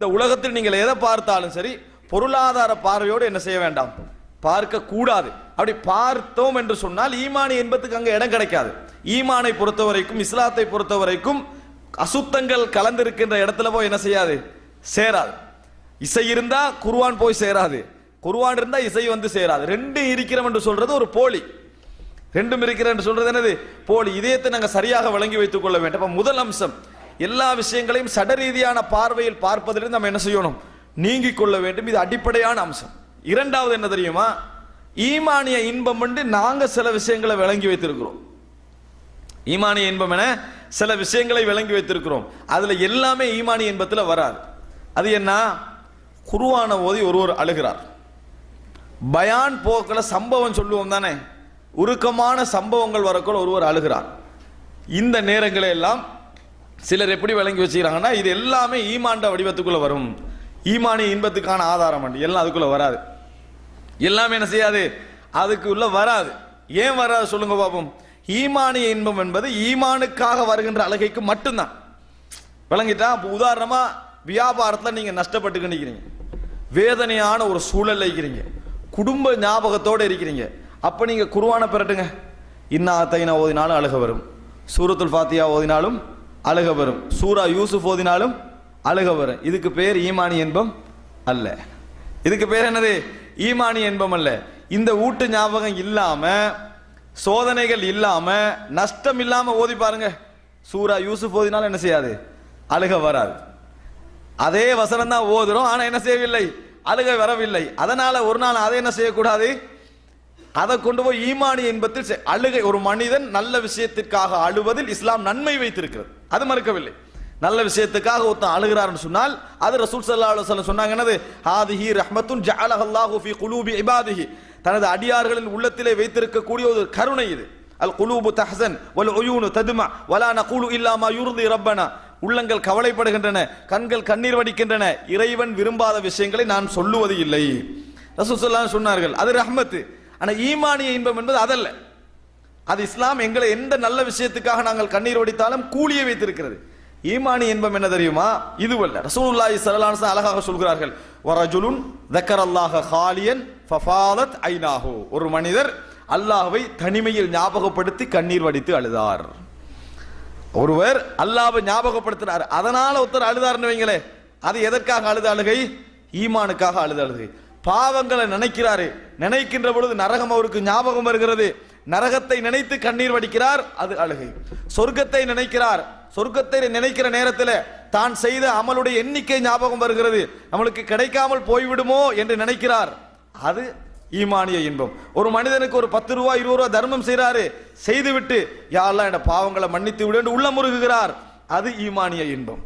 இந்த உலகத்தில் நீங்கள் எதை பார்த்தாலும் சரி பொருளாதார பார்வையோடு என்ன செய்ய வேண்டாம்? பார்க்க கூடாது. அப்படி பார்த்தோம் என்று சொன்னால் ஈமானி என்பதுக்கு அங்க இடம் கிடைக்காது. ஈமானை பொறுத்த வரைக்கும் இஸ்லாத்தை பொறுத்த வரைக்கும் அசுத்தங்கள் கலந்திருக்கின்ற இடத்துல போய் என்ன செய்யாது? சேராது. இசை இருந்தா குருவான் போய் சேராது. குருவான் இருந்தா இசை வந்து சேராது. ரெண்டும் இருக்கிறோம் என்று சொல்றது ஒரு போலி. ரெண்டும் இருக்கிறோம் என்று சொல்றது என்னது? போலி. இதயத்தை நாங்கள் சரியாக வழங்கி வைத்துக் கொள்ள வேண்டும். முதல் அம்சம் எல்லா விஷயங்களையும் சடரீதியான பார்வையில் பார்ப்பதிலிருந்து நம்ம என்ன செய்யணும்? நீங்கிக் கொள்ள வேண்டும். இது அடிப்படையான அம்சம். இரண்டாவது என்ன தெரியுமா? ஈமானிய இன்பம் என்று நாங்கள் சில விஷயங்களை விளங்கி வைத்திருக்கிறோம். ஈமானிய இன்பம் என சில விஷயங்களை விளங்கி வைத்திருக்கிறோம். அதில் எல்லாமே ஈமானிய இன்பத்தில் வராது. அது என்ன? குருவான ஓதி ஒருவர் அழுகிறார். பயான் போக்கில் சம்பவம் சொல்லுவோம் தானே? உருக்கமான சம்பவங்கள் வரக்குள்ள ஒருவர் அழுகிறார். இந்த நேரங்களை எல்லாம் சிலர் எப்படி விளங்கி வச்சுக்கிறாங்கன்னா இது எல்லாமே ஈமாண்ட வடிவத்துக்குள்ள வரும். ஈமானி இன்பத்துக்கான ஆதாரம் அண்டு எல்லாம் அதுக்குள்ள வராது. எல்லாமே என்ன செய்யாது? அதுக்குள்ளே வராது. ஏன் வராது சொல்லுங்க பாப்போம். ஈமானிய இன்பம் என்பது ஈமானுக்காக வருகின்ற அழகைக்கு மட்டும்தான். விளங்கிட்டா? இப்போ உதாரணமா வியாபாரத்தில் நீங்க நஷ்டப்பட்டு நிற்கிறீங்க வேதனையான ஒரு சூழல்ல இருக்கிறீங்க. குடும்ப ஞாபகத்தோடு இருக்கிறீங்க. அப்ப நீங்க குருவான பெறட்டுங்க. இன்னா தைனா ஓதினாலும் அழுக வரும். சூரத்துல் ஃபாத்தியா ஓதினாலும் அழுக வரும். சூரா யூசுஃப் ஓதினாலும் அழுக வரும். இதுக்கு பேர் ஈமானி இன்பம் அல்ல. இதுக்கு பேர் என்னது? ஈமானி இன்பம் அல்ல. இந்த ஊட்டு ஞாபகம் இல்லாமல் சோதனைகள் இல்லாமல் நஷ்டம் இல்லாமல் ஓதி பாருங்க. சூரா யூசுஃப் ஓதினாலும் என்ன செய்யாது? அழுக வராது. அதே வசனம் தான் ஓதுறோம். ஆனால் என்ன செய்யவில்லை? அழுகை வரவில்லை. அதனால ஒரு நாள் அதை என்ன செய்யக்கூடாது? அதை கொண்டு போய் ஈமானி என்பதில் செ- அழுகை ஒரு மனிதன் நல்ல விஷயத்திற்காக அழுவதில் இஸ்லாம் நன்மை வைத்திருக்கிறது. அது மறுக்கவில்லை. நல்ல விஷயத்துக்காக ஒருத்தன் அழுகிறார்னு சொன்னால் அது ரசூல் சல்லா அலுவலம் சொன்னாங்க என்னது? ஹாதிஹி ரஹ்மத்துன் ஜஅலஹல்லாஹு ஃபி குலூபி இபாதிஹி. தனது அடியார்களின் உள்ளத்திலே வைத்திருக்கக்கூடிய ஒரு கருணை இது. அல் குலூபு தஹசன் வல் உயூனு ததுமா வலா நகூலு இல்லாமா யூர்தி ரப்பனா. உள்ளங்கள் கவலைப்படுகின்றன கண்கள் கண்ணீர் வடிக்கின்றன இறைவன் விரும்பாத விஷயங்களை நான் சொல்லுவது இல்லை. ரசூலுல்லாஹி சொன்னார்கள் அது ரஹ்மத்து. ஆனா ஈமானிய இன்பம் என்பது அதல்ல. அது இஸ்லாம் எங்களை எந்த நல்ல விஷயத்துக்காக நாங்கள் கண்ணீர் வடித்தாலும் கூலியை வைத்திருக்கிறது. ஈமானி இன்பம் என்ன தெரியுமா? இதுவல்ல. ரசூலுல்லாஹி ஸல்லல்லாஹு அழகாக சொல்கிறார்கள். வரஜுலுன் தக்கரல்லாஹ ஹாலியன் ஃபஃபாலத் ஐனாஹு. ஒரு மனிதர் அல்லாஹ்வை தனிமையில் ஞாபகப்படுத்தி கண்ணீர் வடித்து அழுதார். ஒருவர் அல்லாஹ்வை ஞாபகப்படுத்தினார். அதனால ஒருத்தர் அழுதார்னு வைங்களே அது எதற்காக அழுத அழுகை? ஈமானுக்காக அழுத அழுகை. பாவங்களை நினைக்கிறாரு. நினைக்கின்ற பொழுது நரகம் அவருக்கு ஞாபகம் வருகிறது. நரகத்தை நினைத்து கண்ணீர் வடிக்கிறார் அது அழுகை. சொர்க்கத்தை நினைக்கிறார். சொர்க்கத்தை நினைக்கிற நேரத்தில் தான் செய்த அமலுடைய எண்ணிக்கை ஞாபகம் வருகிறது. நம்மளுக்கு கிடைக்காமல் போய்விடுமோ என்று நினைக்கிறார். அது ஈமானிய இன்பம். ஒரு மனிதனுக்கு ஒரு பத்து ரூபா இருபது ரூபா தர்மம் செய்கிறாரு செய்துவிட்டு யாரெல்லாம் என் பாவங்களை மன்னித்து விடு என்று உள்ள முருகுகிறார். அது ஈமானிய இன்பம்.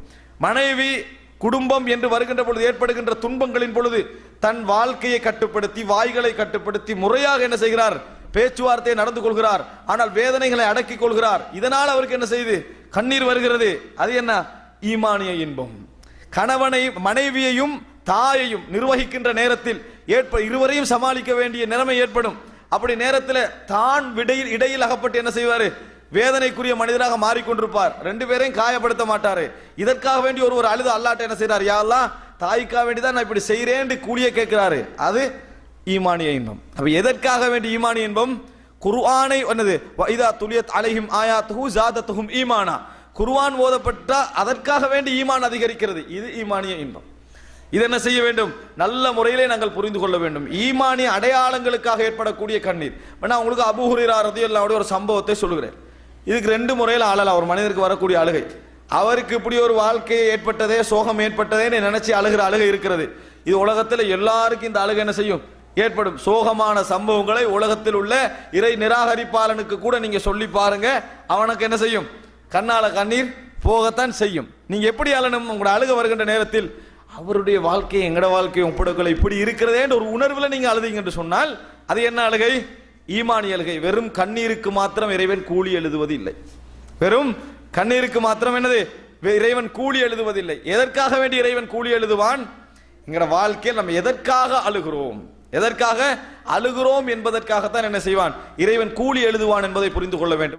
மனைவி குடும்பம் என்று வருகின்ற பொழுது ஏற்படுகின்ற துன்பங்களின் பொழுது தன் வாழ்க்கையை கட்டுப்படுத்தி வாய்களை கட்டுப்படுத்தி முறையாக என்ன செய்கிறார்? பேச்சுவார்த்தையை நடந்து கொள்கிறார். ஆனால் வேதனைகளை அடக்கிக் கொள்கிறார். இதனால் அவருக்கு என்ன செய்து? கண்ணீர் வருகிறது. அது என்ன? ஈமானிய இன்பம். கணவனை மனைவியையும் தாயையும் நிர்வகிக்கின்ற நேரத்தில் ஏற்ப இருவரையும் சமாளிக்க வேண்டிய நிலைமை ஏற்படும். அப்படி நேரத்தில் தான் விடையில் இடையில் அகப்பட்டு என்ன செய்வார்? வேதனைக்குரிய மனிதராக மாறிக்கொண்டிருப்பார். ரெண்டு பேரையும் காயப்படுத்த மாட்டாரு. இதற்காக வேண்டி ஒரு ஒரு அழுது அல்லாட்ட என்ன செய்கிறார் யாரெல்லாம் தாய்க்காக வேண்டி தான் நான் இப்படி செய்கிறேன் கூலிய கேட்கிறாரு. அது ஈமானிய இன்பம். அப்ப எதற்காக வேண்டி ஈமானிய இன்பம்? குர்ஆனை என்னது? வைதா துலியத் அலைஹிம் ஆயாத்துஹு ஜாதத்துஹும் ஈமானா. குர்ஆன் ஓதப்பட்டால் அதற்காக வேண்டி ஈமான் அதிகரிக்கிறது. இது ஈமானிய இன்பம். இது என்ன செய்ய வேண்டும்? நல்ல முறையிலே நாங்கள் புரிந்து கொள்ள வேண்டும். ஈமானிய அடையாளங்களுக்காக ஏற்படக்கூடிய கண்ணீர். நான் உங்களுக்கு அபு ரதியல்லாவுடைய ஒரு சம்பவத்தை சொல்லுகிறேன். இதுக்கு ரெண்டு முறையில் அழலாம் ஒரு மனிதருக்கு வரக்கூடிய அழுகை. அவருக்கு இப்படி ஒரு வாழ்க்கை ஏற்பட்டதே சோகம் ஏற்பட்டதேன்னு நினைச்சு அழுகிற அழுகை இருக்கிறது. இது உலகத்தில் எல்லாருக்கும் இந்த அழுகை என்ன செய்யும்? ஏற்படும். சோகமான சம்பவங்களை உலகத்தில் உள்ள இறை நிராகரிப்பாளனுக்கு கூட நீங்க சொல்லி பாருங்க. அவனுக்கு என்ன செய்யும்? கண்ணால கண்ணீர் போகத்தான் செய்யும். நீங்க எப்படி அழனும் உங்களோட அழுக வருகின்ற நேரத்தில் அவருடைய வாழ்க்கை எங்கட வாழ்க்கை ஒப்பிடக்கொள்ள இப்படி இருக்கிறதேன்ற ஒரு உணர்வில் நீங்க அழுதீங்க என்று சொன்னால் அது என்ன அழுகை? ஈமானி வெறும் கண்ணீருக்கு மாத்திரம் இறைவன் கூலி எழுதுவது இல்லை வெறும் கண்ணீருக்கு மாத்திரம் என்னது? இறைவன் கூலி எழுதுவதில்லை. எதற்காக வேண்டி இறைவன் கூலி எழுதுவான்? எங்கட வாழ்க்கையில் நம்ம எதற்காக அழுகிறோம்? எதற்காக அழுகிறோம் என்பதற்காகத்தான் என்ன செய்வான்? இறைவன் கூலி எழுதுவான் என்பதை புரிந்து கொள்ள வேண்டும்.